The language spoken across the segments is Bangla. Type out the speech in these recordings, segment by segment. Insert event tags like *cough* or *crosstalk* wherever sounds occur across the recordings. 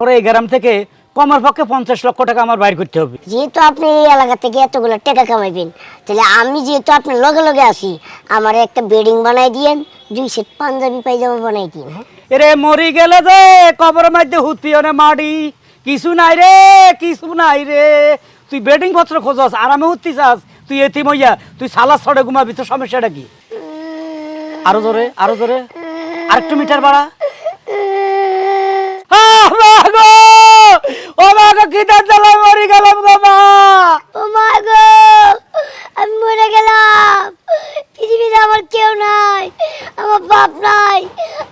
পরে এই গ্রাম থেকে কমার পক্ষে পঞ্চাশ লক্ষ টাকা আমার বাইর করতে হবে। যেহেতু আপনি এই এলাকা থেকে এতগুলো টাকা কামাইবেন তাহলে আমি যেহেতু আপনার লগে লগে আছি আমার একটা বেডিং বানাই দিয়েন দুই সেট পাঞ্জাবি পায়জামা বানাই দিন হ্যাঁ? এরে মরি গেলে যে কবরের মধ্যে হুতপিয়নে মাটি কিছু নাই রে কিছু নাই রে। তুই বেডিং পত্র খোঁজস আরামে উঠতি চাস তুই এতি মইয়া তুই সালা ছড়ে ঘুমাবি তোর সমস্যাটা কি? আরও জোরে আরও জোরে আরেকটু মিটার বাড়া আহ, মা গো! ও মা গো জ্বালায় মরি গেলাম গো মা। ও মা গো আমি মরে গেলাম। পৃথিবীতে আমার কেউ নাই আমার বাপ নাই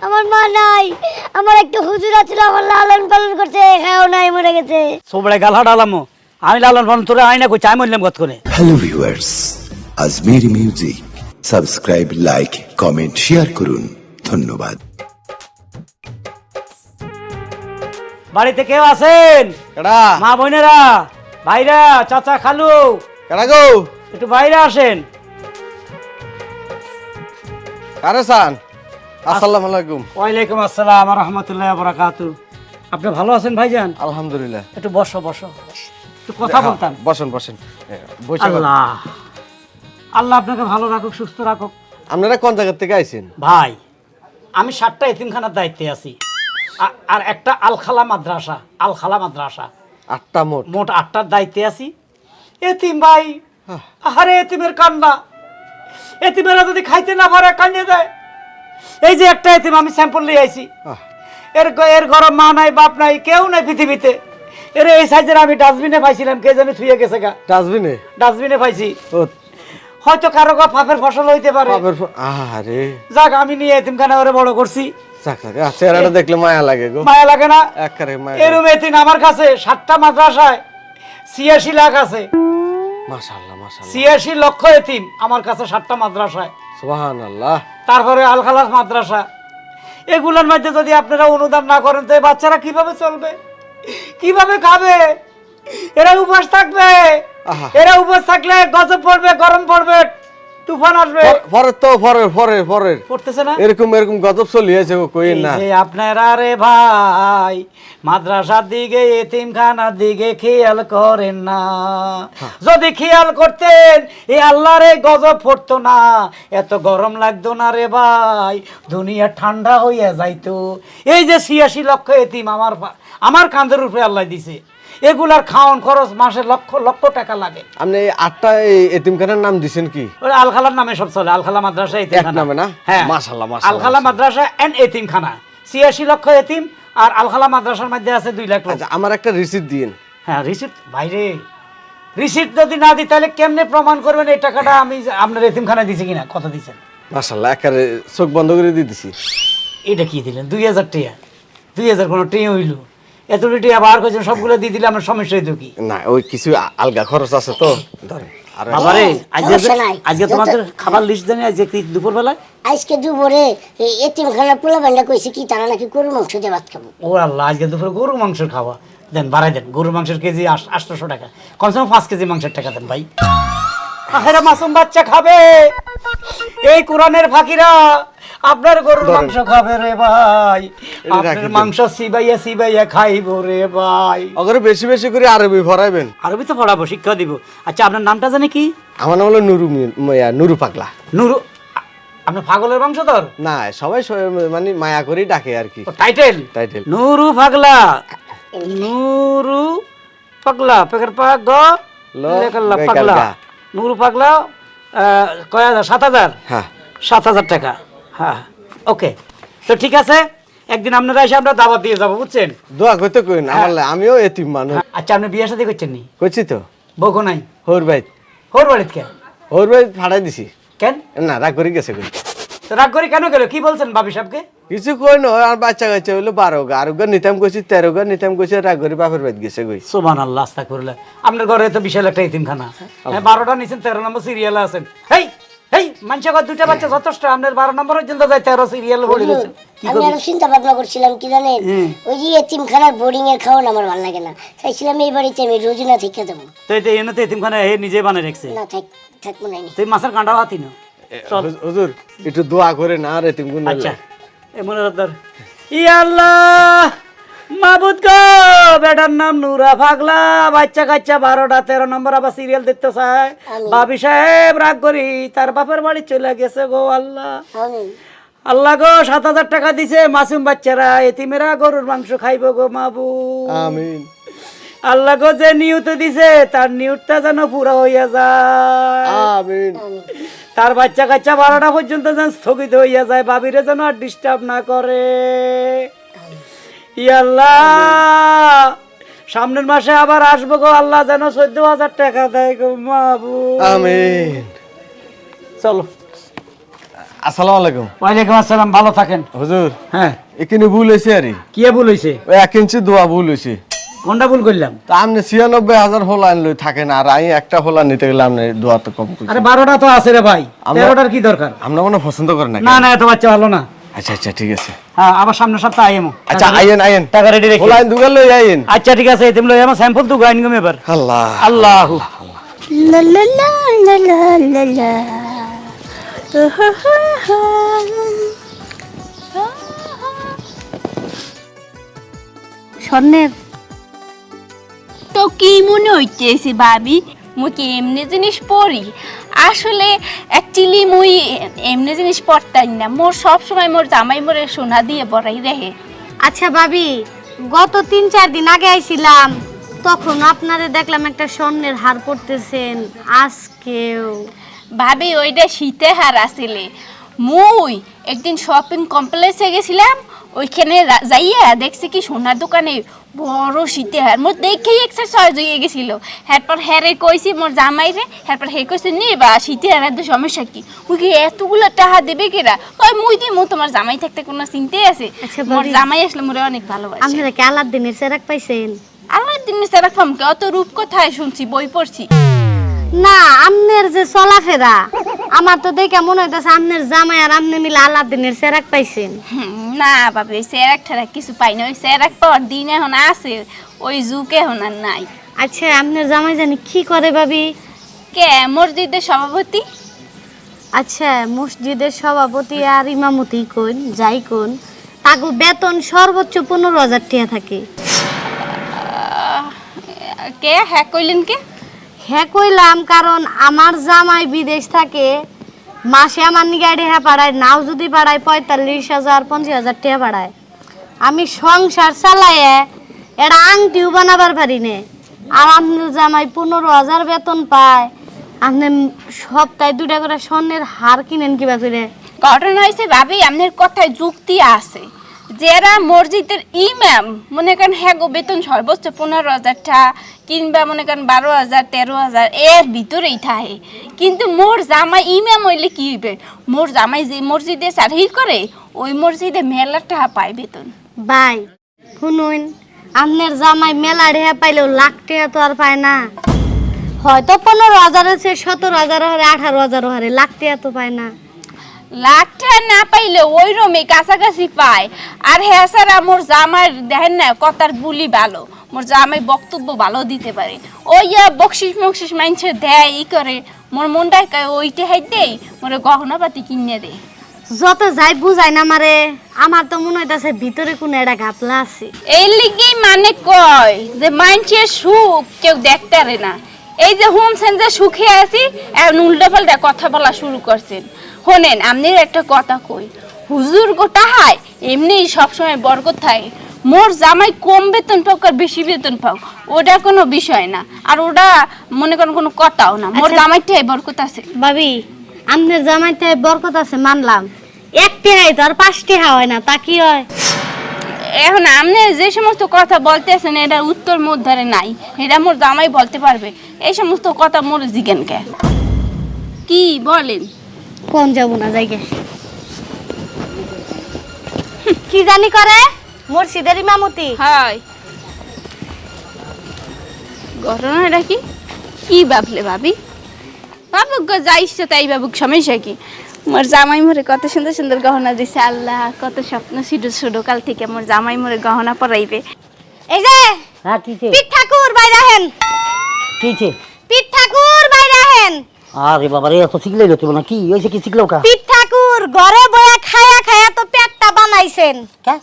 আমার মা নাই আমার একটা হুজুর আছিল আমার লালন পালন করছে হ্যাঁ নাই মরে গেছে। সোবড়ে গাল হাডালামো আমি লালন পালন তোরে আইনা কই চাই মরলাম কত করে? হ্যালো ভিউয়ার্স আজমের music subscribe like comment share করুন। ধন্যবাদ। বাড়িতে কেউ আছেন? কেডা? মা বোনেরা ভাইরা চাচা খালু কেডা গো? একটু বাইরে আসেন। কারে সান আসসালামু আলাইকুম। ওয়ালাইকুম আসসালাম রহমতুল্লাহ বরাকাতু। আপনি ভালো আছেন ভাইজান? আলহামদুলিল্লাহ। একটু বসো বসো। একটু কথা বলতাম। বসেন বসেন। আল্লাহ। আল্লাহ আপনাকে ভালো রাখুক সুস্থ রাখুক। আপনারা কোন জায়গা থেকে আইছেন? ভাই আমি সাতটা এতিমখানার দায়িত্বে আছি। আর একটা আলখালা মাদ্রাসা আলখালা মাদ্রাসা। আটটা মোট। মোট আটটার দায়িত্বে আছি। এতিম ভাই আরে এতিমের কান্না। এতিমেরা যদি খাইতে না পারে কান্নে দেয়। এই যে একটা এতিম আমি স্যাম্পল নিয়ে আইছি। এর এর গরম মা নাই বাপ নাই কেউ নাই পৃথিবীতে। এর এই সাইজের আমি ডাস্টবিনে পাইছিলাম কে জানি থুয়ে গেছে গা। ডাস্টবিনে? ডাস্টবিনে পাইছি। হয়তো কারও গা ফাফের ফসল হইতে পারে। আরে যাক আমি নিয়ে এতিমখানা ওরে বড় করছি। চেহারাটা দেখলে মায়া লাগে গো। মায়া লাগে না? এরম এতিম আমার কাছে সাতটা মাদ্রাসায় ছিয়াশি লাখ আছে। মাশাআল্লাহ মাশাআল্লাহ। ছিয়াশি লক্ষ এতিম আমার কাছে সাতটা মাদ্রাসায়। সুবহানাল্লাহ। তারপরে আলখালাস মাদ্রাসা। এগুলোর মধ্যে যদি আপনারা অনুদান না করেন তো এই বাচ্চারা কীভাবে চলবে? কীভাবে খাবে? এরা উপোস থাকবে। এরা উপোস থাকলে গজব পড়বে গরম পড়বে। তুফান আসবে। পরের তো পরের পরের পরের পড়তেছে না? এরকম এরকম গজব চলিয়েছে কই না। যে আপনারা রে ভাই মাদ্রাসার দিকে এতিমখানার দিকে খেয়াল করেন না। যদি খেয়াল করতেন এই আল্লাহর এই গজব পড়তো না। এত গরম লাগতো না রে ভাই দুনিয়া ঠান্ডা হইয়া যাইতো। এই যে ছিয়াশি লক্ষ এতিম আমার আমার কাঁধের উপরে আল্লাহ দিছে। এগুলার খাওয়ান খরচ মাসে লক্ষ লক্ষ টাকা লাগে। আপনি আটটা এতিমখানার নাম দিছেন কি? আলখালার নামে সব চলে আলখালা মাদ্রাসা এতিমখানা। নামে না? হ্যাঁ। মাশাআল্লাহ, মাশাআল্লাহ, আলখালা মাদ্রাসা এন্ড এতিমখানা। ছিয়াশি লক্ষ এতিম আর আলখালা মাদ্রাসার মধ্যে আছে দুই লাখ লোক। আচ্ছা আমার একটা রিসিপ্ট দিন হ্যাঁ রিসিপ্ট বাইরে। রিসিপ্ট যদি না দিই তাহলে কেমনে প্রমাণ করবেন এই টাকাটা আমি আপনার এতিমখানা দিছি কিনা? কত দিচ্ছেন মাশাআল্লাহ একারে চোখ বন্ধ করে দিয়ে দিছি। এটা কি দিলেন? দুই হাজার টিয়া দুই হাজার কোনো টিয়া হইল। এতটি টিয়া বার করছেন সবগুলো দিয়ে দিলে আমার সমস্যা হইতো কি? না ওই কিছু আলগা খরচ আছে তো ধরেন। বাবারে আজকে আজকে তোমাদের খাবার লিস্ট জানি আজকে কি দুপুরবেলায়? আজকে দুপুরে এই পোলা বান্ডা কইছে কি তারা নাকি গরু মাংস দিয়ে ভাত খাব। ও আল্লাহ আজকে দুপুরে গরুর মাংসের খাওয়া। দেন বাড়াই দেন গরুর মাংসের কেজি আটশোশো টাকা। কমসে কম পাঁচ কেজি মাংসের টাকা দেন ভাই। আহেরা মাসুম বাচ্চা খাবে। এই কোরআনের ফাঁকিরা। আপনার গরুর মাংস খাবে রে ভাই। আপনার মাংস সিবাইয়া সিবাইয়া খাইব রে ভাই। অগরে বেশি বেশি করে আরবি ভরাইবেন। আরবি তো পড়াবো শিক্ষা দিব। আচ্ছা আপনার নামটা জানে কি? আমার নাম হলো নুরু মিয়া, নুরু পাগলা। নুরু আপনার পাগলের বংশধর না সবাই মানে মায়া করেই ডাকে আর কি। টাইটেল টাইটেল নুরু পাগলা। নুরু পাগলা পেকের পাগ পাগলা। নুরু পাগলা কয় হাজার? সাত হাজার? হ্যাঁ। সাত হাজার টাকা। হ্যাঁ ওকে তো ঠিক আছে একদিন আপনারা এসে আমরা দাওয়াত দিয়ে যাব বুঝছেন? দোয়া করতে কইন আমার লা- আমিও এতিম মানুষ। আচ্ছা আপনি বিয়ে সাথে করছেন নি? করছি তো। বউকো নাই? হোর ভাই। হোর বাড়িত কেন হোর ভাই ফাড়াই দিছি। কেন? না রাগ করে গেছে কই। তো রাগ করে কেন গেল? কি বলছেন বাবি সাহেবকে? কিছু কই ন আর বাচ্চা কাচ্চা হইল বারো গা আর গা নিতাম কইছি তেরো গা নিতাম কইছি রাগ করে বাপের বাইত গেছে কই। সোমান আল্লাহ আস্তা করলে আপনার ঘরে তো বিশাল একটা ইতিমখানা। হ্যাঁ বারোটা নিছেন তেরো নম্বর সিরিয়ালে আছেন। হেই! হেই মানুষ ঘর দুইটা বাচ্চা যথেষ্ট আপনার বারো নম্বর পর্যন্ত যায় তেরো সিরিয়াল বলে আমি আরও চিন্তা ভাবনা করছিলাম কি জানেন? ওই যে এতিমখানার বোর্ডিং এর খাওয়ান আমার ভালো লাগে না। চাইছিলাম এই বাড়িতে আমি রোজই না থেকে দেবো তো তো এনে তো ইতিমখানা হে নিজে বানিয়ে রাখছে। না থাক থাকব নাই তুই মাছের কাঁটাও হাতি না। হুজুর একটু দোয়া করে না আর এতিম গুণ আচ্ছা এ মনে রাখদার ই আল্লাহ মাবুদ গো বেটার নাম নুরা পাগলা বাচ্চা কাচ্চা বারোটা তেরো নম্বর আবার সিরিয়াল দেখতে চায়। বাবি সাহেব রাগ করি তার বাপের বাড়ি চলে গেছে গো আল্লাহ। আল্লাহ গো সাত হাজার টাকা দিছে মাসুম বাচ্চারা এতিমেরা গরুর মাংস খাইব গো মাবু আমিন। আল্লাহ গো যে নিয়ত দিছে তার নিয়তটা যেন পুরো হইয়া যায়। আমিন। তার বাচ্চা কাচ্চা বারোটা পর্যন্ত যেন স্থগিত হইয়া যায় বাবিরে যেন আর ডিস্টার্ব না করে। সামনের মাসে আবার আসব গো আল্লাহ যেন চোদ্দ হাজার টাকা দেয় গো মাবু আমিন। চলো। আসসালামু আলাইকুম। ওয়ালাইকুম আসসালাম ভালো থাকেন। হুজুর হ্যাঁ। এখানে ভুল হয়েছে আরে কি ভুল হয়েছে ওই এক ইঞ্চি দোয়া ভুল হয়েছে কোনটা ভুল করলাম? তা আপনি ছিয়ানব্বই হাজার হোলা আনলে থাকেন আর আমি একটা হোলা নিতে গেলে আপনি দোয়া তো কম আরে বারোটা তো আছে রে ভাই তেরোটার কি দরকার? আমরা মনে পছন্দ করেন না না না এত বাচ্চা ভালো না। আচ্ছা আচ্ছা ঠিক আছে। হ্যাঁ আবার সামনের সপ্তাহে আইমো আচ্ছা আইয়েন আইয়েন। টাকা রেডি রেখে। হোলা দুগাল লই আইয়েন। আচ্ছা ঠিক আছে তুমি লই আমার স্যাম্পল তো গাইন গম এবার। আল্লাহ। আল্লাহ। লা লা লা লা লা লা লা। স্বর্ণের। তো কি মনে হইতেছে ভাবি? কি এমনি জিনিস পড়ি আসলে অ্যাকচুয়ালি মুই এমনি জিনিস পড়তাই না। মোর সব সময় মোর জামাই মোরে সোনা দিয়ে বড়াই রেহে আচ্ছা ভাবি গত তিন চার দিন আগে আইছিলাম তখন আপনারে দেখলাম একটা স্বর্ণের হার পড়তেছেন আজকেও ভাবি ওইটা শীতে হার আসিলে। মুই একদিন শপিং কমপ্লেক্সে গেছিলাম ওইখানে যাইয়া দেখছি কি সোনার দোকানে বড় শীতে হ্যাঁ। মোর দেখেই এক্সারসাইজ হয়ে গেছিল। হ্যারপর হ্যারে কইছি মোর জামাই রে এরপর হে কইছে নি বা শীতে হারের তো সমস্যা কি? ওই কি এতগুলো টাকা দেবে কেরা? কয় মুই দি মুই তোমার জামাই থাকতে কোনো চিন্তাই আছে। আচ্ছা, মোর জামাই আসলে মোরে অনেক ভালোবাসে। আপনারা কি আলাদিনের সেরাক পাইছেন? আলাদিনের সেরাক পাম কে অত রূপ কথায় শুনছি বই পড়ছি। না আমনের যে চলাফেরা আমার তো দেখে মনে হইতেছে আমনের জামাই আর আমনে মিলে আলাদিনের সেরাক পাইছেন। না বাবা ওই স্যারাক ঠেরাক কিছু পাই না। ওই স্যারাক পাওয়ার দিন এখন আছে ওই যুগে এখন আর নাই। আচ্ছা আমনের জামাই জানি কি করে ভাবি? কে মসজিদের সভাপতি? আচ্ছা মসজিদের সভাপতি আর ইমামতি কোন যাই কোন। তাগো বেতন সর্বোচ্চ পনেরো হাজার টাকা থাকে। কে হ্যাঁ কইলেন কে? হ্যাঁ কইলাম, কারণ আমার জামাই বিদেশ থাকে, মাসে আমার নিগে টেহা পাড়ায়, নাও যদি পাড়ায় পঁয়তাল্লিশ হাজার, পঞ্চাশ হাজার টাকা পাড়ায়। আমি সংসার চালাইয়ে এটা আংটিও বানাবার পারি নে। আর আপনার জামাই পনেরো হাজার বেতন পায়। আপনি সপ্তাহে দুটা করে স্বর্ণের হার কিনেন কিবা করে ঘটনা হয়েছে ভাবি, আপনার কথায় যুক্তি আছে। যারা মসজিদের ইমাম, মনে করেন হ্যাঁ গো, বেতন সর্বোচ্চ পনেরো হাজার টাকা কিংবা মনে করেন বারো হাজার, তেরো হাজার, এর ভিতরেই থাকে। কিন্তু মোর জামাই ইমাম হইলে কি হইবে? মোর জামাই যে মসজিদে সারহির করে, ওই মসজিদে মেলা টাকা পায় বেতন। ভাই, শুনুন, আপনার জামাই মেলা রেহা পাইলেও লাখ টাকা তো আর পায় না। হয়তো পনেরো হাজার আছে সতেরো হাজার হারে আঠারো হাজার হারে লাখ টাকা তো পায় না। লাখ টাকা না পাইলে ওই রমে কাছাকাছি পায়। আর হ্যাঁ স্যার মোর জামাই দেখেন না কথার বুলি ভালো। মোর জামাই বক্তব্য ভালো দিতে পারে। ওই বকশিস মকশিস মাইনছে দেয় ই করে। মোর মনটাই ওইটা হাই দেই মোরে গহনাপাতি কিনে দেয় যত যাই বুঝাই না মারে আমার তো মনে হইতাছে ভিতরে কোনো একটা ঘাপলা আছে। এই লিগেই মানে কয় যে মাইনছের সুখ কেউ দেখতে পারে না। এই যে হোমছেন যে সুখে আছি এখন উল্টো পাল্টা কথা বলা শুরু করছেন। শোনেন আপনার একটা কথা কই হুজুর গোটা হায় এমনি সবসময় বরকত থাকে। মোর জামাই কম বেতন পাও আর বেশি বেতন পাও ওটা কোনো বিষয় না। আর ওটা মনে করেন কোনো কথাও না। মোর আচ্ছা। জামাইটাই বরকত আছে। ভাবি আমনের জামাইতে বরকত আছে মানলাম। একটি হাই তো আর পাঁচটি হা হয় না তা কি হয়? এখন আপনি যে সমস্ত কথা বলতেছেন এটার উত্তর মোর ধারে নাই। এটা মোর জামাই বলতে পারবে। এই সমস্ত কথা মোর জিজ্ঞেন কে কি বলেন? কোন যাব না জায়গা কি জানি করে? মুর্শিদের ইমামতি হয় ঘটনাটা কি? কি ভাবলে ভাবি? বাবুক গো যা ইচ্ছে তাই বাবুক সমস্যা কি? মোর জামাই মোরে কত সুন্দর সুন্দর গহনা দিছে আল্লাহ কত স্বপ্ন ছিল ছোট কাল থেকে মোর জামাই মোরে গহনা পরাইবে। এই যে হ্যাঁ কিছে পিঠ ঠাকুর বাইরে হেন। কিছে পিঠ ঠাকুর বাইরে হেন। আরে বাবা রে এত শিখলে না কি কি শিখলো কা পিঠ ঠাকুর ঘরে বয়া খায়া খায়া তো পেটটা বানাইছেন। কা?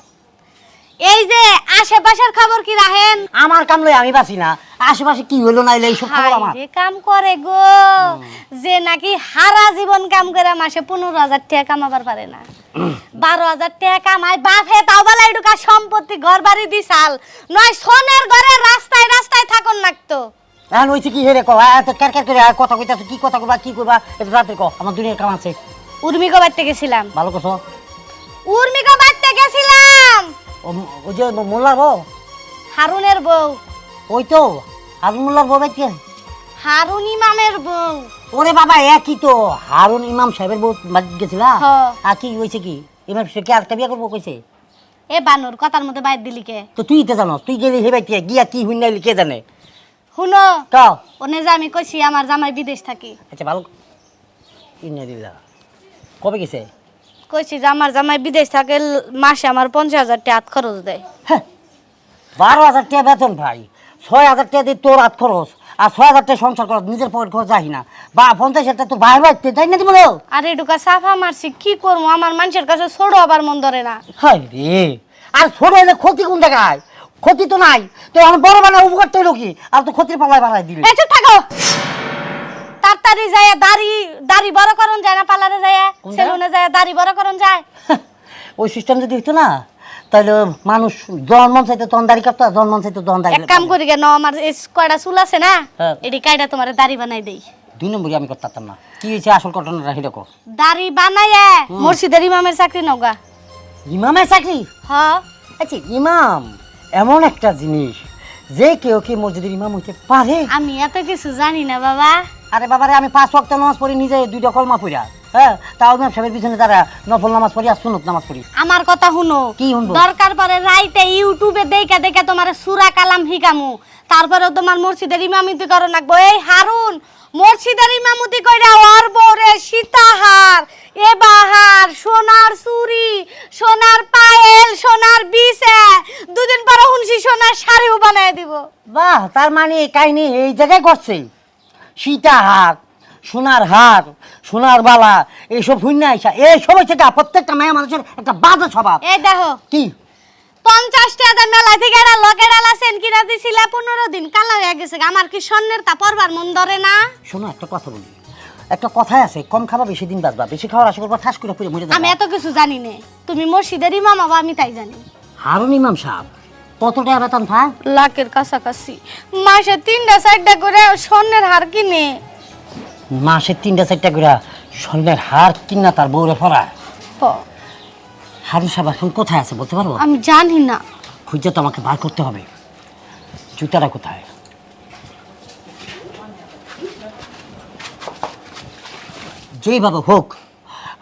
এই যে আশেপাশের খবর কি রাহেন আমার কাম লই আমি বাঁচি না। আশেপাশে কি হলো না হইল এইসব খবর আমার। রে, কাম করে গো। যে নাকি হারা জীবন কাম করে মাসে পনেরো হাজার টাকা কামাবার পারে না। *clears throat* বারো হাজার টাকা কামায় বাপে তাও বেলায় ঢুকা সম্পত্তি ঘর বাড়ি দিছাল নয় সোনের ঘরে রাস্তায় রাস্তায় থাকুন নাকতো। এখন হইছে কি হেরে কো এত ক্যার ক্যার করে আর কথা কইতাছ কি কথা কইবা কি কইবা? একটু রাতে কো আমার দুনিয়ার কাম আছে। উর্মিকে বাড়তে গেছিলাম। ভালো কছো উর্মিকে বাড়তে গেছিলাম। ও ওই যে মোল্লার বউ? হারুনের বউ। ওই তো হারুন মোল্লার বউ বাইতে হারুন ইমামের বউ। ওরে বাবা একই তো হারুন ইমাম সাহেবের বউ গেছিলা? হ্যাঁ। আর কি হয়েছে কি? ইমাম সাহেব কি আরেকটা বিয়ে করব কইছে? এ বানুর কথার মধ্যে বাইর দিলি কে? তো তুই তো জানো তুই গেলি হে বাইতে গিয়া কি হুই নাইলি কে জানে? শুনো। তো ওনে যে আমি কইছি আমার জামাই বিদেশ থাকি। আচ্ছা ভালো কিনে দিলা কবে গেছে? কইছি যে আমার জামাই বিদেশ থাকে মাসে আমার পঞ্চাশ হাজার টাকা হাত খরচ দেয়। বারো হাজার টাকা বেতন ভাই। ছয় হাজার টাকা দিয়ে তোর হাত খরচ। আর ছয় হাজার টাকা সংসার খরচ নিজের পকেট খরচ যাই না। বা পঞ্চাশ হাজার টাকা তোর ভাই ভাই তাই না দিব আর এটুকা সাফা মারছি কি করব? আমার মানুষের কাছে ছোট আবার মন ধরে না। হাই রে। আর ছোট হলে ক্ষতি কোন জায়গায়? ক্ষতি তো নাই। তো আমার বড় বানা উপকার তো হইল কি? আর তো ক্ষতির পাল্লায় বাড়াই দিলি এই চুপ থাকো। তাড়াতাড়ি যায় দাড়ি দাড়ি বড় করন যায় না পার্লারে যায়? সেলুনে যায় দাড়ি বড় করন যায়। ওই সিস্টেম যদি হইতো না তাহলে মানুষ জন্ম চাইতো তখন দাড়ি কাটতো আর জন্ম চাইতো তখন দাড়ি এক কাম করি কেন আমার এই কয়টা চুল আছে না হ্যাঁ। এটি কাইটা তোমার দাড়ি বানাই দেই। দুই নম্বরই আমি করতাম না। কি হয়েছে আসল ঘটনাটা সেটা কো দাড়ি বানাইয়া মসজিদের ইমামের চাকরি নৌকা ইমামের চাকরি? হ আচ্ছা ইমাম? এমন একটা জিনিস যে কেউ কি মসজিদের ইমাম হইতে পারে? আমি এত কিছু জানি না বাবা। আরে বাবারে আমি পাঁচ ওয়াক্ত নামাজ পড়ি নিজে দুইটা কলমা পড়িয়া। হ্যাঁ তাও ইমাম সাহেবের পিছনে তারা নফল নামাজ পড়ি আর সুনত নামাজ পড়ি। আমার কথা শুনো। কি শুনব? দরকার পরে রাইতে ইউটিউবে দেখে দেখে তোমার সুরা কালাম হিকামু তারপরে তোমার মসজিদের ইমামতি করো নাকবো এই হারুন মসজিদের ইমামতি কইরা ওর বরে সীতাহার। এ বাহার সোনার চুরি সোনার পায়েল সোনার বিছে দুদিন পরে হুনসি সোনার শাড়িও বানায় দিব। বাহ তার মানে এই কাহিনী এই জায়গায় করছে সীতা হার সোনার হার সোনার বালা এইসব হুইনা আইসা এইসব হচ্ছে গা প্রত্যেকটা মেয়ে মানুষের একটা বাজে স্বভাব। এই দেখো কি? পঞ্চাশ টাকা মেলা থেকে একটা লকেট আলাসেন কিনা দিছিল পনেরো দিন কালা হয়ে গেছে আমার কি স্বর্ণের তা পরবার মন ধরে না? শোনো একটা কথা বলি। একটা কথাই আছে কম খাবা বেশি দিন বাঁচবা। বেশি খাওয়ার আশা করবা ঠাস করে পুড়ে মরে যাবে। আমি এত কিছু জানি না। তুমি মসজিদের ইমাম হব আমি তাই জানি। হারুন ইমাম সাহেব কত টাকা বেতন পায় লাখের কাছাকাছি। মাসে তিনটা চারটা করে স্বর্ণের হার কিনে। মাসে তিনটা চারটা করে স্বর্ণের হার কিনা তার বউরে ফরা হারুন সাহেব এখন কোথায় আছে বলতে পারব? আমি জানি না। খুঁজে তো আমাকে বার করতে হবে। জুতাটা কোথায়? যেইভাবে হোক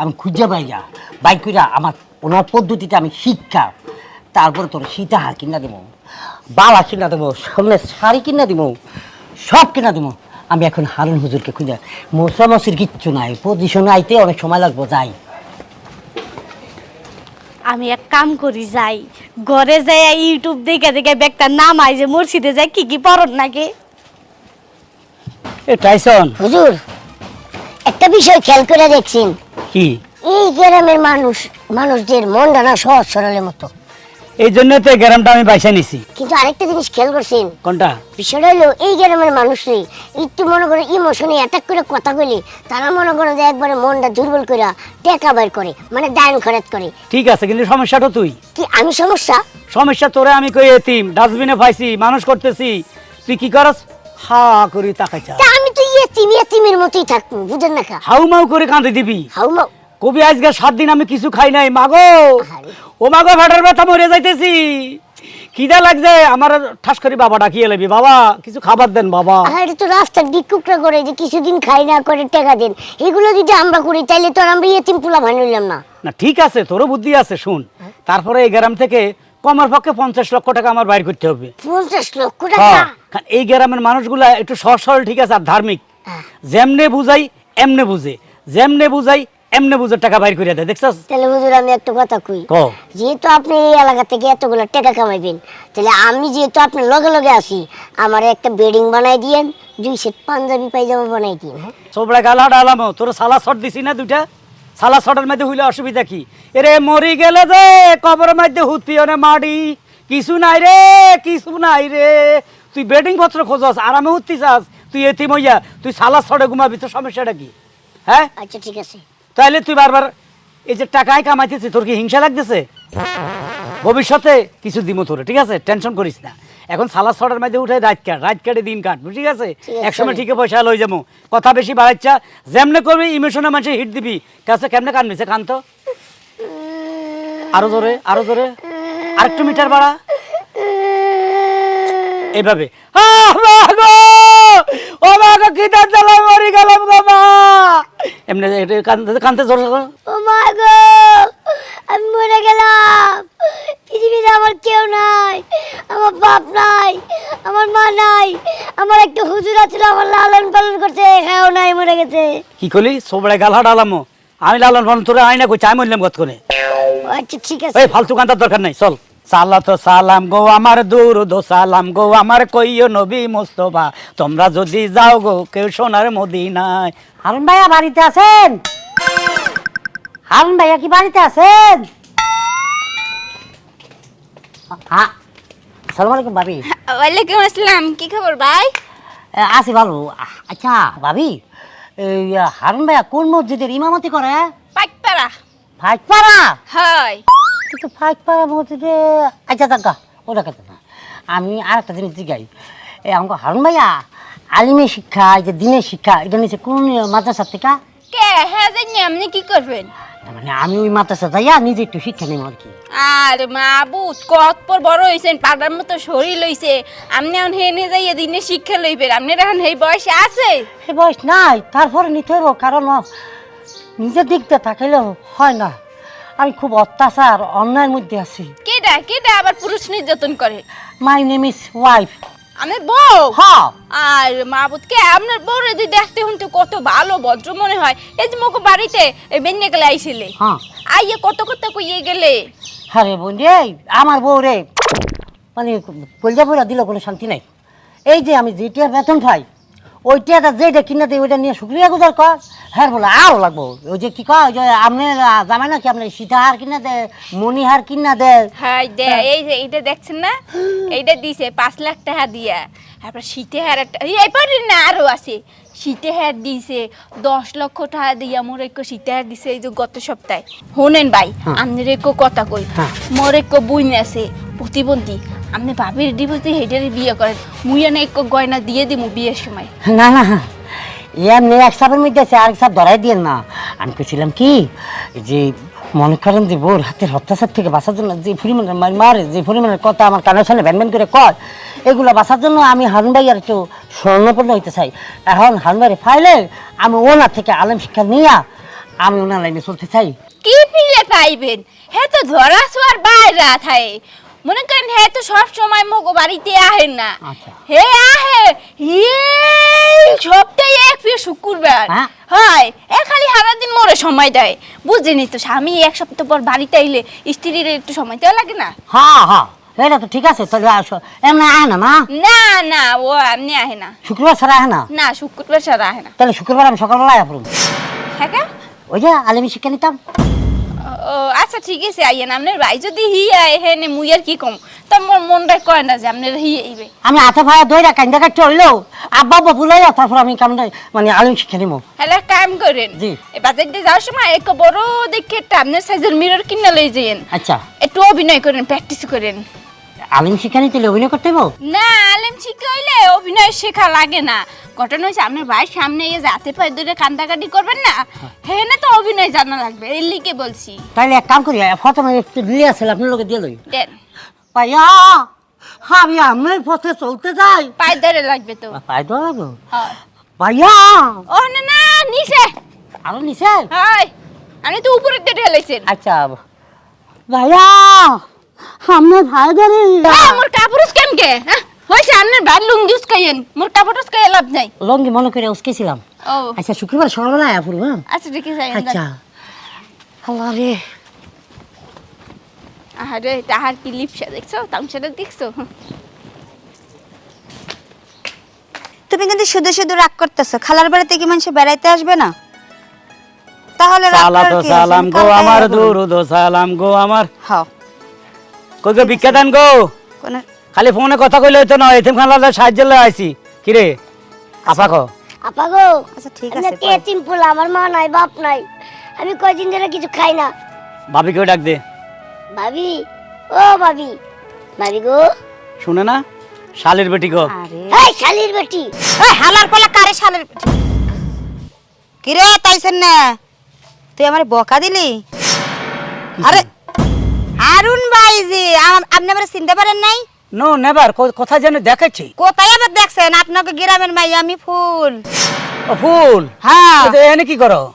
আমি খুঁজে পাইয়া বাইক কইরা আমার ওনার পদ্ধতিতে আমি শিক্ষা তারপরে তোর সীতাহার কিনা দেবো বালা কিনা দেবো সামনে শাড়ি কিনা দিব সব কিনা দেবো। আমি এখন হারুন হুজুরকে খুঁজে মশামশির কিচ্ছু নাই পজিশনে আইতে অনেক সময় লাগবো যাই। আমি এক কাম করি যাই। ঘরে যাই ইউটিউব দেখে দেখে ব্যাগটা নামাই যে মসজিদে যাই কি কি পরন নাকি? এ টাইসন। হুজুর একটা বিষয় খেয়াল করে দেখছেন। কি? এই গ্রামের মানুষ মানুষদের মনটা না সহজ সরলের মতো। এই জন্য তো গ্রামটা আমি বাইসা নিছি। কিন্তু আরেকটা জিনিস খেয়াল করছেন। কোনটা? বিষয়টা হলো এই গ্রামের মানুষই একটু মনে করে ইমোশনে অ্যাটাক করে কথা বলি তারা মনে করে যে একবারে মনটা দুর্বল করে টেকা বের করে মানে ডায়ন খরচ করে। ঠিক আছে কিন্তু সমস্যাটা তুই? কি আমি সমস্যা? সমস্যা তোরে আমি কই এতিম। ডাস্টবিনে পাইছি মানুষ করতেছি। তুই কি করস? হা করি তাকাইছা। আমি তো ইয়েতিম মতোই থাকব বুঝেন না খা হাউ মাউ করে কাঁদে দিবি। হাউ মাউ কবি আজকে সাত দিন আমি কিছু খাই নাই মাগো। ও মাগো ভেটার ব্যথা মরে যাইতেছি। খিদা লাগছে আমার ঠাস করে বাবা ডাকিয়ে লাগবি বাবা কিছু খাবার দেন বাবা। আর তো রাস্তার ভিক্ষুকরা করে যে কিছুদিন খাই না করে টাকা দেন। এগুলো যদি আমরা করি তাইলে তো আমরা ইয়েতিম পোলা ভাঙলাম না। না ঠিক আছে তোরও বুদ্ধি আছে শুন। তারপরে এই গ্রাম থেকে কমার পক্ষে পঞ্চাশ লক্ষ টাকা আমার বাইর করতে হবে। পঞ্চাশ লক্ষ টাকা? হ্যাঁ, এই গ্রামের মানুষগুলা একটু সহজ সরল ঠিক আছে আর ধার্মিক। হ্যাঁ। যেমনে বুঝাই এমনে বুঝে। যেমনে বুঝাই এমনে বুঝে টাকা বাইর করে দেয় দেখছস? তাহলে হুজুর আমি একটা কথা কই। যেহেতু আপনি এই এলাকা থেকে এতগুলো টাকা কামাইবেন তাহলে আমি যেহেতু আপনার লগে লগে আসি আমার একটা বেডিং বানাই দিয়েন দুই সেট পাঞ্জাবি পায়জামা বানাই দিন হ্যাঁ? সোবড়া গালা ডালামো তোর সালা শট দিছি না দুইটা? সালা শটের মধ্যে হইলে অসুবিধা কি? এরে মরি গেলে যে কবরের মধ্যে হুত পিয়নে মাডি কিছু নাই রে কিছু নাই রে। তুই বেডিং পত্র খোঁজস আরামে উঠতে চাস তুই এতিম হইয়া তুই সালা ছড়ে ঘুমাবি তোর সমস্যাটা কি? হ্যাঁ? আচ্ছা ঠিক আছে। তাইলে তুই বারবার এই যে টাকায় কামাইতেছিস তোর কি হিংসা লাগতেছে? ভবিষ্যতে কিছু দিমো তোরে ঠিক আছে? টেনশন করিস না। এখন সালা ছড়ার মধ্যে উঠে রাত কাট রাত কাটে দিন কাট ঠিক আছে? একসময় ঠিকই পয়সা লই যাব কথা বেশি বাড়াচ্ছা যেমনে করবি ইমোশনে মানুষের হিট দিবি। কাছে কেমনে কানবিছে কান্ত আরও জোরে আরও জোরে। আরেকটু মিটার বাড়া। মা গো! ও মা গো কি দাঁত জ্বালায় মরি গেলাম গো মা। এমনি এটা কানতে কানতে জোরে জোরে। ও মা গো আমি মরে গেলাম। পৃথিবীতে আমার কেউ নাই আমার বাপ নাই আমার মা নাই আমার একটা হুজুর আছিল আমার লালন পালন করছে খাও নাই মরে গেছে। কি করলি সোবড়ায় গাল হাডালামো আমি লালন পালন তোরে আইনা কই চাই মরলাম কত করে? ও আচ্ছা ঠিক আছে। এই ফালতু কান্তার দরকার নাই চল। সালা তো সালাম গো আমার দুরুদ সালাম গো আমার কইও নবী মোস্তফা। তোমরা যদি যাও গো কেউ সোনার মদিনায়। হারুন ভাইয়া বাড়িতে আছেন? হারুন ভাইয়া কি বাড়িতে আছেন? হ্যাঁ আসসালামু আলাইকুম ভাবি। ওয়ালাইকুম আসসালাম কি খবর ভাই? আছি ভালো। আচ্ছা ভাবি এই হারুন ভাইয়া কোন মসজিদের ইমামতি করে? পাইকপাড়া ফাইকপাড়া হয়। কিন্তু ফাইকপাড়া মসজিদে আচ্ছা দেখা ওটা কথা না। আমি আর একটা জিনিস জিগাই। এই আমাকে হারুন ভাইয়া আলিমে শিক্ষা এই যে দিনের শিক্ষা এটা নিচে কোন মাদ্রাসার থেকে? কে? হ্যাঁ জানি আপনি কি করবেন? মানে আমি ওই মাদ্রাসা যাইয়া নিজে একটু শিক্ষা নেব আর কি। আর মাবুত কত পর বড় হয়েছেন পাড়ার মতো শরীর লইছে আপনি এখন হেনে যাইয়া দিনে শিক্ষা লইবেন আপনার এখন এই বয়সে আছে? এই বয়স নাই তারপরে নিতে হইব কারণ ও নিজের দিক দিয়ে তাকাইলেও হয় না। আমি খুব অত্যাচার অন্যায়ের মধ্যে আছি। কেডা কেডা আবার পুরুষ নির্যাতন করে? মাই নেম ইজ ওয়াইফ আমার বউ? হ আর মাবুতকে আপনার বউ যদি দেখতে শুনতে কত ভালো ভদ্র মনে হয়। এই যে মোকে বাড়িতে বেন্যা গেলে আইছিলে। হ্যাঁ। আইয়ে কত কত কইয়ে গেলে। আরে বোন রে আমার বউ রে মানে কলজা পয়লা দিল কোনো শান্তি নাই। এই যে আমি যেটা বেতন পাই ওইটা যেটা কিনা দেয় ওইটা নিয়ে শুক্রিয়া গুজার কর। হ্যাঁ বলে আরও লাগবো। ওই যে কি কয় ওই যে আপনার আহ, জামাই না কি আপনার সীতাহার কিনা দে মণিহার কিনা দে হাই দে এই যে এইটা দেখছেন না? এইটা দিছে পাঁচ লাখ টাকা দিয়া। তারপর হার একটা এই পারে না আরও আছে। শীতে হার দিছে দশ লক্ষ টাকা দিয়া মোর একটু শীতে হার দিছে এই যে গত সপ্তাহে। শোনেন ভাই আপনার একটু কথা কই। হ্যাঁ। মোর একটু বুইন আছে প্রতিবন্ধী। আপনি ভাবির ডিভোর্সে হেডারে বিয়ে করেন মুই এনে একটু গয়না দিয়ে দিমু বিয়ের সময়। না না এমনি এক সাপের মধ্যে আছে আরেক সাপ ধরাই দিয়ে না। আমি কেছিলাম কি যে মনে করেন যে বোর হাতের অত্যাচার থেকে বাঁচার জন্য যে পরিমাণের মার মারে যে পরিমাণের কথা আমার কানের সামনে ভ্যান করে কয় এগুলো বাঁচার জন্য আমি হারুন ভাই আর একটু স্বর্ণপূর্ণ হইতে চাই। এখন হারুন ভাইয়ের ফাইলে আমি ওনার থেকে আলেম শিক্ষা নিয়ে আমি ওনার লাইনে চলতে চাই। কি ফিরে পাইবেন? হে তো ধরা ছোয়ার বাইরে থাকে মনে করেন হে তো সব সময় মগো বাড়িতে আহেন না। আচ্ছা। হে আহে এই সপ্তাহে এক ফির শুক্রবার। হ্যাঁ? হয় এ খালি সারাদিন মোরে সময় দেয়। বুঝিনি তো স্বামী এক সপ্তাহ পর বাড়িতে আইলে স্ত্রীর একটু সময় দেওয়া লাগে না? হ্যাঁ হ্যাঁ। এটা তো ঠিক আছে তাহলে আসো। এমনি আহে না মা? না না ও এমনি আহে না। শুক্রবার ছাড়া আহে না? না শুক্রবার সারা আহে না। তাহলে শুক্রবার আমি সকালবেলা আয়া পড়ব। হ্যাঁ কা? ওই যে আলেমি শিক্ষা নিতাম। ও আচ্ছা ঠিক আছে আইয়েন আপনার ভাই যদি হি আয় হে নে মুই আর কি কম? তা মোর মনটা কয় না যে আপনার হি আইবে। আমি আতা ভাড়া দইরা কান্দা কাটতে হইল আব্বা বুলাইয়া তারপর আমি কাম নাই মানে আলু শিখে নিমু। হ্যালো কাম করেন জি। এ বাজার দিয়ে যাওয়ার সময় এক বড় দেখে একটা আপনার সাইজের মিরর কিনে লই যাইন আচ্ছা। একটু অভিনয় করেন প্র্যাকটিস করেন। আলিম শিক্ষা নিতে অভিনয় করতে হইব? না আলেম শিখে হইলে অভিনয় শেখা লাগে না। ঘটনা হচ্ছে আপনার ভাইয়ের সামনে এসে যাতে পায়ে ধরে কান্দাকাটি করবেন না হ্যাঁ। না তো অভিনয় জানা লাগবে এর লিগে বলছি। তাইলে এক কাম করি প্রথমে একটু দিয়ে আসলে আপনার লোকে দিয়ে লই। দেন। পাইয়া আমি আপনার পথে চলতে যাই পায়ে ধরে লাগবে তো। পাই দেওয়া লাগবো? হয়। পাইয়া ও না না নিচে। আরও নিচে? হয় আপনি তো উপরের দিয়ে ঢেলেছেন আচ্ছা ভাইয়া! সামনে ভাই ধরে। হ্যাঁ, মোর কাপড় কেন হ্যাঁ হয়েছে আপনার ভাই লুঙ্গি উস্কাইয়েন। মোর কাপড় উস্কাইয়ে লাভ নাই। লঙ্গি মনে করে উসকেছিলাম ও। আচ্ছা শুক্রবার সকালবেলা আয়া পড়ব হ্যাঁ? আচ্ছা ঠিক আছে আচ্ছা। আল্লাহ রে। আরে তাহার কি লিপসা দেখছ? তামসাটা দেখছ? তুমি কিন্তু শুধু শুধু রাগ করতেছো। খালার বাড়িতে কি মানুষ বেড়াইতে আসবে না? তাহলে কি? সালাম গো আমার। দুরুদ সালাম গো আমার। হ্যাঁ কই গো বিখ্যাত গো? কোন? খালি ফোনে কথা কইলে হইতো না এতিম খানার সাহায্য লয়ে আইছি। কিরে আপা কো? আপা গো? আচ্ছা ঠিক আছে একটা এতিম পোলা আমার মা নাই বাপ নাই। আমি কয়দিন ধরে কিছু খাই না। ভাবিকেও ডাক দে। ভাবি? ও ভাবি। ভাবি গো? শুনে না? শালের বেটি গো। আরে। এই শালির বেটি! এই হালার পালা কারে শালের কিরে তাইছেন না? তুই আমার বকা দিলি? আরে হারুন ভাই! আম- আপনি আমার চিনতে পারেন নাই? নো নেবার কোথায় যেন কোথায় আবার দেখছেন? আপনাকে গ্রামের মাই আমি ফুল। ফুল? হ্যাঁ। এনে কি করো?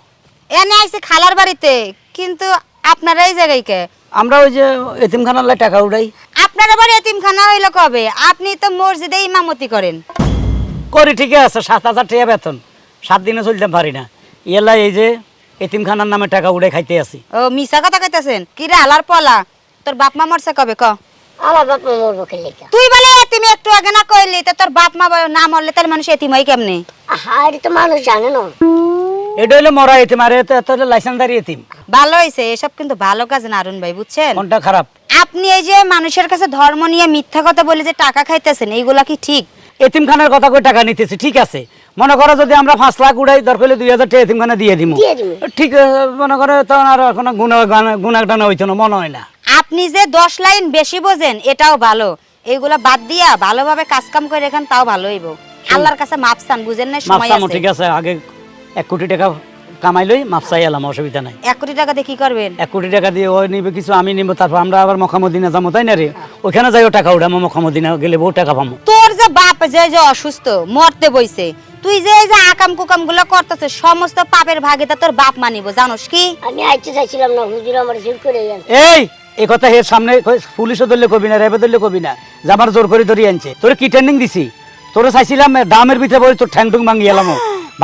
এনে আইছে খালার বাড়িতে কিন্তু আপনারা এই জায়গায় কে? আমরা ওই যে এতিমখানার লাই টাকা উড়াই। আপনারা এতিমখানা হইল কবে? আপনি তো মসজিদে ইমামতি করেন। করি ঠিকই আছে সাত হাজার টাকা বেতন। সাত দিনে চলতে পারি না। ইয়েলা এই যে এতিমখানার নামে টাকা উড়ে খাইতে আসি ও মিশা কথা কইতাছেন? কি রে হালার পলা? তোর বাপ মা মরছে কবে ক? আমার বাপ মা মরবো কে লেখা তুই বলে তুমি একটু আগে না কইলি তো তোর বাপ মা না মরলে তাহলে মানুষ এতিম হয় কেমনে? আহা তো মানুষ জানে না। এটা হলো মরা এতিম আর এত এত লাইসেন্সারি এতিম। ভালো হয়েছে এসব কিন্তু ভালো কাজ না অরুণ ভাই বুঝছেন? কোনটা খারাপ? আপনি এই যে মানুষের কাছে ধর্ম নিয়ে মিথ্যা কথা বলে যে টাকা খাইতেছেন এইগুলা কি ঠিক? এতিমখানার কথা কই টাকা নিতেছি? ঠিক আছে। মনে করো যদি আমরা পাঁচ লাখ উড়াই দরকার হলে দুই হাজার টাকা এতিমখানা দিয়ে দিব ঠিক মনে করো তখন আর কোনো গুণা গুণা টানা হইতো না মনে হয় না। আপনি যে দশ লাইন বেশি বোঝেন এটাও ভালো। এইগুলা বাদ দিয়া ভালোভাবে কাজ কাম করে এখান তাও ভালো হইব। আল্লাহর কাছে মাপ চান বুঝেন না সময় আছে। ঠিক আছে আগে এক কোটি টাকা কামাই লই মাপসাই এলাম অসুবিধা নাই। এক কোটি টাকা দিয়ে কি করবেন? এক কোটি টাকা দিয়ে ওই নিবে কিছু আমি নিব তারপর আমরা আবার মখামদিনা যাব তাই না রে? ওইখানে যাইও টাকা উঠামো মখামদিনা গেলে বহু টাকা পাবো তোর যে বাপ যে যে অসুস্থ মরতে বইছে তুই যে এই যে আকাম কুকামগুলো করতেছে সমস্ত পাপের ভাগিটা তোর বাপ মানিব জানোস কি? আমি আইতে চাইছিলাম না হুজুর আমার জোর করে এই! এই কথা এর সামনে পুলিশও ধরলে কবি না রেবে ধরলে কবি না। যে আমার জোর করে ধরে আনছে। তোরে কি ট্রেনিং দিছি? তোরে চাইছিলাম ডামের ভিতরে বলে তোর ঠ্যাং টুং ভাঙ্গি এলাম।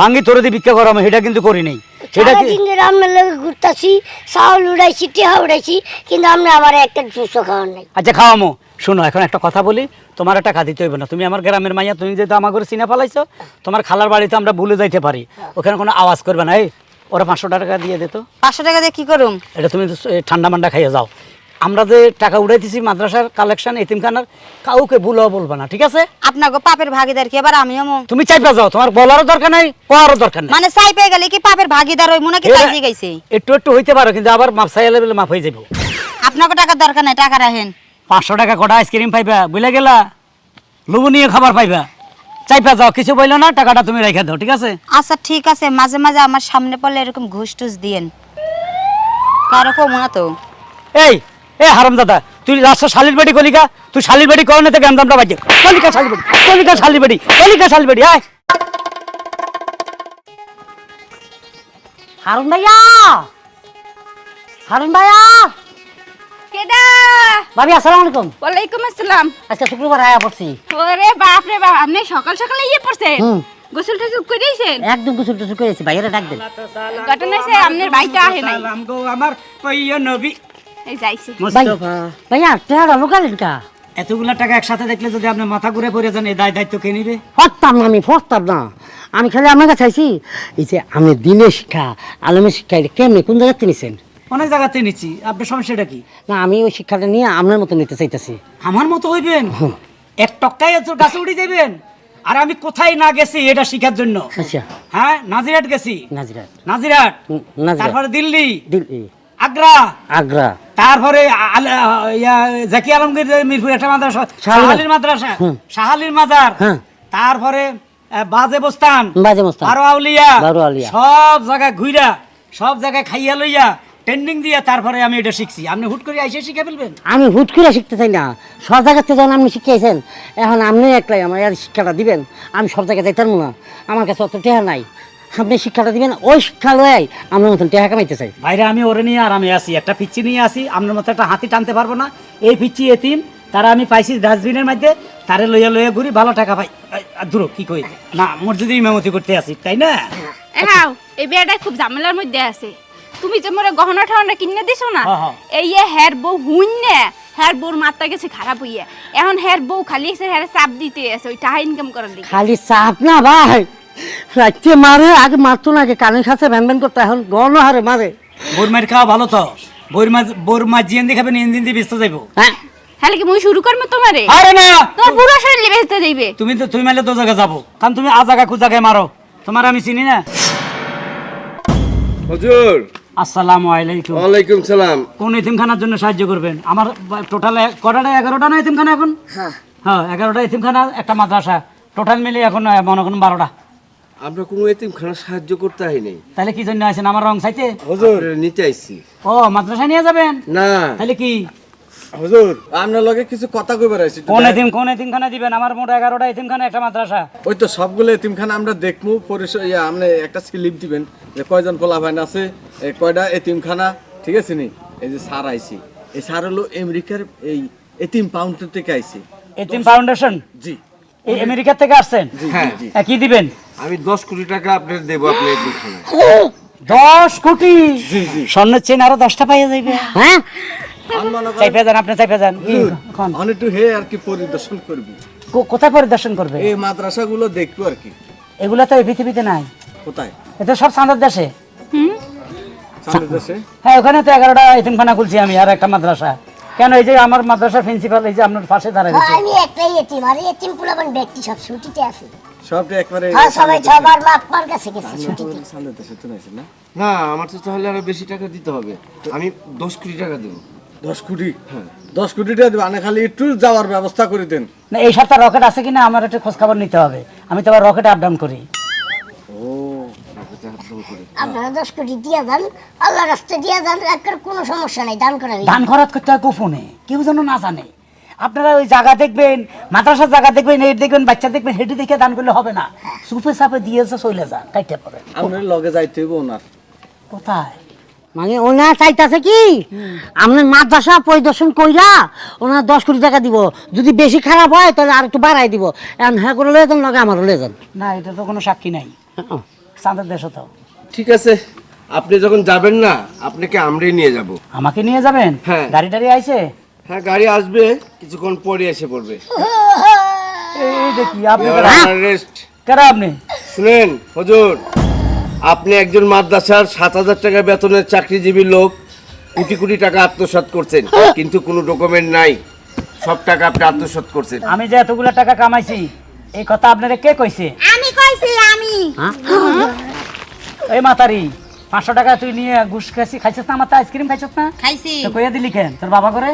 ভাঙ্গি তোরে দিয়ে ভিক্ষা করাম সেটা কিন্তু করি নাই। সেটা কি সারাদিন ধরে আপনার লোক ঘুরতাছি চাউল উড়াইছি টিহা উড়াইছি কিন্তু আমরা আমার একটা জুসো খাওয়ার নাই। আচ্ছা খাওয়ামো। শোনো এখন একটা কথা বলি তোমার টাকা দিতে হইবে না। তুমি আমার গ্রামের মাইয়া তুমি যেহেতু আমার ঘরে চিনা পালাইছো তোমার খালার বাড়িতে আমরা ভুলে যাইতে পারি। ওখানে কোনো আওয়াজ করবে না। এই ওরা পাঁচশো টাকা দিয়ে দিত পাঁচশো টাকা দিয়ে কি করুম? এটা তুমি ঠান্ডা মান্ডা খাইয়ে যাও। আমরা যে টাকা উড়াইতেছি মাদ্রাসার কালেকশন এতিমখানার কাউকে ভুলও বলবে না ঠিক আছে? আপনাকে পাপের ভাগিদার কি? এবার আমিও তুমি চাইপা যাও তোমার বলারও দরকার নাই পাওয়ারও দরকার নাই। মানে চাই পেয়ে গেলে কি পাপের ভাগিদার ওই মনে কি তাই গাইছে একটু একটু হইতে পারো কিন্তু আবার মাপ চাইলে বলে মাপ হয়ে যাব আপনাকে টাকার দরকার নাই টাকা রাখেন। পাঁচশো টাকা কটা আইসক্রিম পাইবা বুঝলে গেলা? লুবনীয় খাবার পাইবা। চাইপা যাও কিছু বলল না টাকাটা তুমি রেখে দাও ঠিক আছে? আচ্ছা ঠিক আছে মাঝে মাঝে আমার সামনে পড়লে এরকম ঘুষ টুস দিয়েন। কারও কমো না তো। এই এ হারাম দাদা তুই লাস্ট শালির বাড়ি কলিকা? তুই শালির বাড়ি করো না থেকে আমরা বাজে। কলিকা শালির বাড়ি কলিকা শালির বাড়ি কলিকা শালির বাড়ি আয়। হারুন ভাইয়া! হারুন ভাইয়া! কেডা? ভাবি আসসালামু আলাইকুম। ওয়ালাইকুম আসসালাম। আজকে শুক্রবার আয়া পড়ছি। ওরে বাপ রে বাপ আপনি সকাল সকালে ইয়ে পড়ছেন? হুম। গোসল টোসল করে দিয়েছেন? একদম কুচুর টুচুর করেছি ভাইয়ারা ডাক দেন। ঘটনা সে আপনার ভাইটা আহে নাই। আমার প্রিয় নবী। এই যাইছে। ভাই ভাইয়া টেহারা লোকালেন কা এতগুলা টাকা একসাথে দেখলে যদি আপনি মাথা ঘুরে পড়ে যান এই দায় দায়িত্ব কে নিবে? ফরতাম না আমি ফরতাম না। আমি খালি আপনার কাছে আইছি এই যে আমি দিনের শিক্ষা আলমের শিক্ষা এটা কেমনি কোন জায়গাতে নিছেন? অনেক জায়গাতে নিচ্ছি আপনার সমস্যাটা কি? না আমি ওই শিক্ষাটা নিয়ে আপনার মতো নিতে চাইতেছি। আমার মতো হইবেন? এক টক্কায় তোর গাছে উঠে যাবেন আর আমি কোথায় না গেছি এটা শিখার জন্য? আচ্ছা। হ্যাঁ নাজিরাট গেছি। নাজিরাত নাজিরাট নাজিরাট। তারপরে দিল্লি। দিল্লি। আগ্রা। আগ্রা। তারপরে জাকি আলমগীর মিরপুর একটা মাদ্রাসা শাহালির মাদ্রাসা। শাহালির মাজার হ্যাঁ। তারপরে বাজে বস্তান বাজে মস্তান। বারো আউলিয়া সব জায়গায় ঘুইরা সব জায়গায় খাইয়া লইয়া ট্রেন্ডিং দিয়া তারপরে আমি এটা শিখছি। আপনি হুট করে আইসে শিখে ফেলবেন। আমি হুট করে শিখতে চাই না। সব জায়গার থেকে যখন আপনি শিখিয়েছেন এখন আপনি একলাই আমার শিক্ষাটা দিবেন। আমি সব জায়গায় যাইতাম না। আমার কাছে অত টেহা নাই। আপনি শিক্ষাটা দিবেন ওই শিক্ষা লয়াই আমার মতন টেহা কামাইতে চাই। বাইরে আমি ওরে নিয়ে আর আমি আসি একটা পিচ্ছি নিয়ে আসি আপনার মতো একটা হাতি টানতে পারব না। এই পিচ্ছি এতিম তারা আমি পাইছি ডাস্টবিনের মধ্যে তারে লইয়া লইয়া ঘুরি ভালো টাকা পাই। আর দূর কি কই? না মসজিদে ইমামতি করতে আসি তাই না? হ্যাঁ। এই বিয়েটা খুব ঝামেলার মধ্যে আছে। তুমি যে মোরে গহনা টহনা কিনে দিছো না হ্যাঁ, হ্যাঁ। এই হের বউ হুইন না হের বউর মাথা গেছে খারাপ হইয়া। এখন হের বউ খালি এসে হের চাপ দিতে আছে ওই টাকা ইনকাম করার দিকে খালি চাপ না ভাই। রাত্রে মারে আগে মারতো না আগে কানের কাছে ভ্যান ভ্যান করতে এখন গণ হারে মারে। বোর মার খাওয়া ভালো তো? বোর মাছ বোর মাছ জিয়ান দিয়ে খাবেন ইঞ্জিন দিয়ে ব্যস্ত যাইবো। হ্যাঁ। হ্যাঁ কি মুই শুরু করব তোমারে? আরে না! তোমার পুরো শরীরে বেচতে তুমি তো তুমি তো জায়গায় যাব। কারণ তুমি আ জায়গা কুজাকে মারো। তোমার আমি চিনি না। হুজুর। আসসালামু আলাইকুম। ওয়ালাইকুম সালাম। কোন এতিমখানার জন্য সাহায্য করবেন? আমার টোটাল কটাটা? এগারোটা না এতিমখানা এখন? হ্যাঁ। এগারোটা এতিমখানা একটা মাদ্রাসা। টোটাল মিলে এখন মনে করুন বারোটা। আমরা কোনো এতিমখানা সাহায্য করতে হয় নাই তাহলে কি জন্য আছেন আমার রং চাইতে? হুজুর। নিতে আইছি। ও মাদ্রাসা নিয়ে যাবেন? না। তাহলে কি? হুজুর। আপনার লগে কিছু কথা কইবার আইছি কোন এতিম কোন এতিমখানা দিবেন? আমার মোট এগারোটা এতিমখানা একটা মাদ্রাসা। ওই তো সবগুলো এতিমখানা আমরা দেখমু পরিচয় ইয়া আপনি একটা স্লিপ দিবেন যে কয়জন পোলাভাইন আছে এই কয়টা এতিমখানা ঠিক আছে নি? এই যে স্যার আইছি। এই স্যার হলো আমেরিকার এই এতিম পাউন্ডার থেকে আইছি। এতিম ফাউন্ডেশন জি। এই আমেরিকা থেকে আসছেন? হ্যাঁ। আহ, কি দিবেন? আমি দশ কোটি টাকা আপনার দেবো আপনি দশ কোটি? স্বর্ণের চেন আরও দশটা পাইয়া যাইবে। হ্যাঁ? চাইপে যান আপনি চাইপে যান। এখন অনেক একটু হে আর কি পরিদর্শন করবি। কোথায় পরিদর্শন করবে? এই মাদ্রাসাগুলো দেখব আর কি। এগুলা তো এই পৃথিবীতে নাই। কোথায়? এটা সব চাঁদের দেশে। হ্যাঁ ওখানে তো এগারোটা এতিমখানা খুলছি আমি আর একটা মাদ্রাসা। কেন এই যে আমার মাদ্রাসার প্রিন্সিপাল এই যে আপনার পাশে দাঁড়ায় গেছে আমি একটাই এতিম আর এতিম পুলাবান ব্যক্তি সব ছুটিতে আছে। সবটা একবারে হ্যাঁ সবাই সবার বাপ মার কাছে গেছে ছুটিতে সামনের দেশে তো নাইছে না? না আমার তো তাহলে আরও বেশি টাকা দিতে হবে। আমি দশ কোটি টাকা দেবো। দশ কোটি? হ্যাঁ। দশ কোটি টাকা দেবো আনে খালি একটু যাওয়ার ব্যবস্থা করে দেন। না এই সপ্তাহ রকেট আছে কিনা আমার একটু খোঁজ খবর নিতে হবে। আমি তো আবার রকেটে আপ ডাউন করি। আপনারা দশ কোটি দিয়া যান আল্লাহ রাস্তা দিয়া যান একের কোনো সমস্যা নাই দান করা দান খরচ করতে হয় গোপনে কেউ যেন না জানে। আপনারা ওই জায়গা দেখবেন মাদ্রাসার জায়গা দেখবেন এই দেখবেন বাচ্চা দেখবেন হেঁটে দেখে দান করলে হবে না। সুপে সাপে দিয়েছে চলে যান কাইতে পড়েন আপনার লগে যাইতে হইব ওনার। কোথায়? মানে ওনার চাইতাছে কি? আপনার মাদ্রাসা পরিদর্শন কইরা ওনার দশ কোটি টাকা দিব। যদি বেশি খারাপ হয় তাহলে আর একটু বাড়াই দিব। এখন হ্যাঁ করে লয়ে যান লগে আমারও লয়ে যান। না এটা তো কোনো সাক্ষী নাই। চাঁদের দেশ তো। ঠিক আছে আপনি যখন যাবেন না আপনাকে আমরাই নিয়ে যাব। আমাকে নিয়ে যাবেন? হ্যাঁ। গাড়ি টাড়ি আইছে? হ্যাঁ গাড়ি আসবে কিছুক্ষণ পরে এসে পড়বে। এই দেখি আপনি রেস্ট কারা? আপনি? শুনেন হুজুর আপনি একজন মাদ্রাসার সাত হাজার টাকা বেতনের চাকরিজীবী লোক কোটি কোটি টাকা আত্মসাৎ করছেন কিন্তু কোনো ডকুমেন্ট নাই। সব টাকা আপনি আত্মসাৎ করছেন। আমি যে এতগুলো টাকা কামাইছি এই কথা আপনারা কে কইছে? আমি কইছি আমি। এই মাতারি পাঁচশো টাকা তুই নিয়ে ঘুষ খাইছি খাইছিস না আমার আইসক্রিম খাইছিস না? খাইছি। তো কইয়া দিলি কেন? তোর বাবা করে?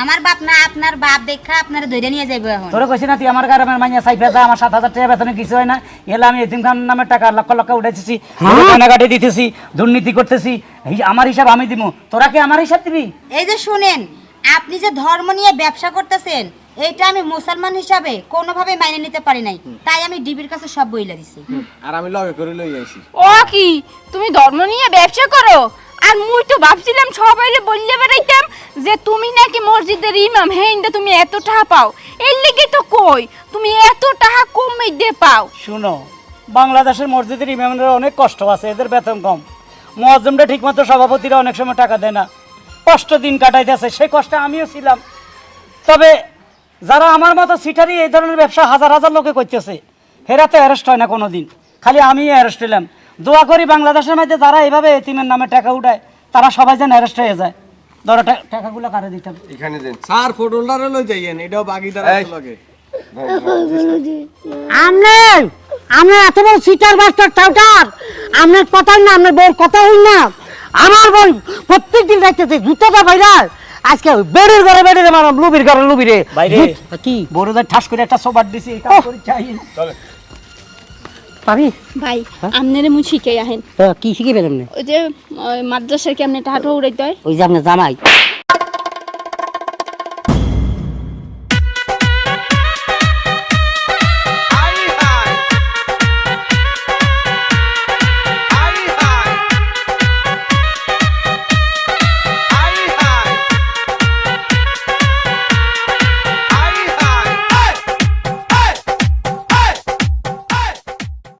আমার বাপ না আপনার বাপ দেখা আপনার ধরে নিয়ে যাইব এখন। তোরে কইছি না তুই আমার মাইয়া সাইফে যা আমার সাত হাজার টাকা বেতনে কিছু হয় না। এলে আমি এতিম খান নামে টাকা লক্ষ লক্ষ কাটাকাটি দিতেছি দুর্নীতি করতেছি। এই আমার হিসাব আমি দিব তোরা কি আমার হিসাব দিবি? এই যে শুনেন আপনি যে ধর্ম নিয়ে ব্যবসা করতেছেন এইটা আমি মুসলমান হিসাবে কোনোভাবে মাইনে নিতে পারি নাই। তাই আমি ডিবির কাছে সব বইলা দিছি। আর আমি লগে করে লই আইছি। ও কি তুমি ধর্ম নিয়ে ব্যবসা করো? আর মুই তো ভাবছিলাম সবাইরে বললে বেড়াইতাম যে তুমি নাকি মসজিদের ইমাম হ্যাঁ তুমি এত টাকা পাও। এর লিগে তো কই, তুমি এত টাকা কমে দে পাও। শুনো, বাংলাদেশের মসজিদের ইমামদের অনেক কষ্ট আছে, এদের বেতন কম। মহাজমটা ঠিকমতো সভাপতিরা অনেক সময় টাকা দেয় না। কষ্ট দিন কাটাইতেছে সেই কষ্টে আমিও ছিলাম। তবে যারা আমার মতো সিটারি এই ধরনের ব্যবসা হাজার হাজার লোকে করতেছে হেরা তো অ্যারেস্ট হয় না কোনো দিন খালি আমি অ্যারেস্ট হইলাম। দোয়া করি বাংলাদেশের মধ্যে যারা এইভাবে এতিমের নামে টাকা উঠায় তারা সবাই যেন অ্যারেস্ট হয়ে যায়। ধরো টাকাগুলো কারে দিতাম এখানে দেন। স্যার লই যাইয়েন এটাও বাগিদার লগে। আপনার আপনার এত বড় সিটার বাস্টার টাউটার আপনার কথা না আপনার বউর কথা হই না। আমার বোন প্রত্যেক দিন জুতোটা বাইরা। আজকে বেডের ঘরে বেডের মারাম লুবির ঘরে লুবিরে। বাইরে। কি? বড়দের ঠাস করে একটা সোবার দিছি কাজ করে চাই পাবি? ভাই আমনেরে মুই শিখাই আহেন। তো কি শিখে পেলাম না ওই যে মাদ্রাসার কি আপনি টাকা উড়াইতে হয়? ওই যে আপনার জামাই।